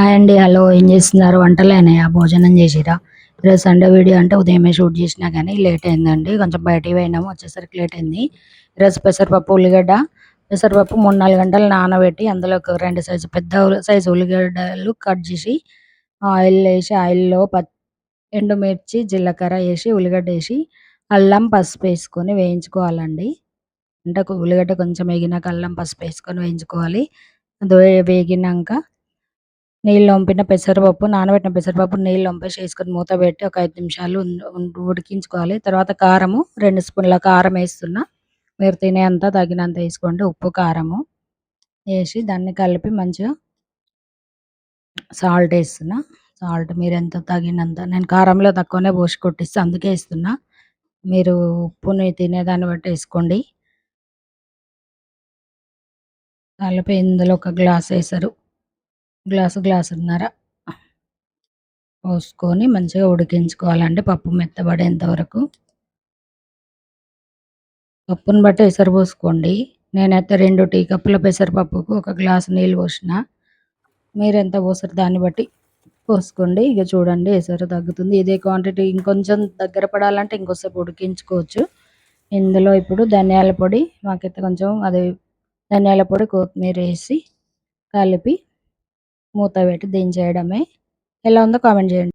Hi అండి hello ఏం చేస్తున్నారు? వంటలేనాయా భోజనం చేసిరా? ఈరోజు సండే వీడియో అంటే ఉదయమే షూట్ చేసినా కానీ లేట్ అయిందండి. కొంచెం బయటికి పోయినాము వచ్చేసరికి లేట్ అయింది. ఈరోజు పెసరపప్పు ఉల్లిగడ్డ. పెసరపప్పు మూడు నాలుగు గంటలు నానబెట్టి అందులో ఒక రెండు సైజు పెద్ద సైజు ఉల్లిగడ్డలు కట్ చేసి ఆయిల్ వేసి ఆయిల్లో ప ఎండుమిర్చి జీలకర్ర వేసి ఉల్లిగడ్డ వేసి అల్లం పసుపు వేసుకొని వేయించుకోవాలండి. అంటే ఉల్లిగడ్డ కొంచెం వేగినాక అల్లం పసుపు వేసుకొని వేయించుకోవాలి. వేగినాక నీళ్ళు వంపిన పెసరపప్పు నానబెట్టిన పెసరపప్పు నీళ్ళు వంపేసి వేసుకొని మూత పెట్టి ఒక ఐదు నిమిషాలు ఉడికించుకోవాలి. తర్వాత కారము రెండు స్పూన్ల కారం వేస్తున్నా. మీరు తినేంత తగినంత వేసుకోండి. ఉప్పు కారము వేసి దాన్ని కలిపి మంచిగా సాల్ట్ వేస్తున్నా. సాల్ట్ మీరు ఎంత తగినంత నేను కారంలో తక్కువనే పోసి కొట్టిస్తే అందుకే వేస్తున్నా. మీరు ఉప్పుని తినేదాన్ని బట్టి వేసుకోండి. కలిపి ఇందులో ఒక గ్లాస్ వేసారు గ్లాసు గ్లాసున్నర పోసుకొని మంచిగా ఉడికించుకోవాలండి పప్పు మెత్తబడేంత వరకు. పప్పుని బట్టి ఎసరు పోసుకోండి. నేనైతే రెండు టీ కప్పుల పెసరపప్పుకు ఒక గ్లాసు నీళ్ళు పోసిన. మీరు ఎంత పోసారు దాన్ని బట్టి పోసుకోండి. ఇక చూడండి ఎసరు తగ్గుతుంది. ఇదే క్వాంటిటీ ఇంకొంచెం దగ్గర పడాలంటే ఇంకోసేపు ఉడికించుకోవచ్చు. ఇందులో ఇప్పుడు ధనియాల పొడి మాకైతే కొంచెం అది ధనియాల పొడి కొత్తిమీర వేసి కలిపి మూత పెట్టి దించేయడమే. ఎలా ఉందో కామెంట్ చేయండి.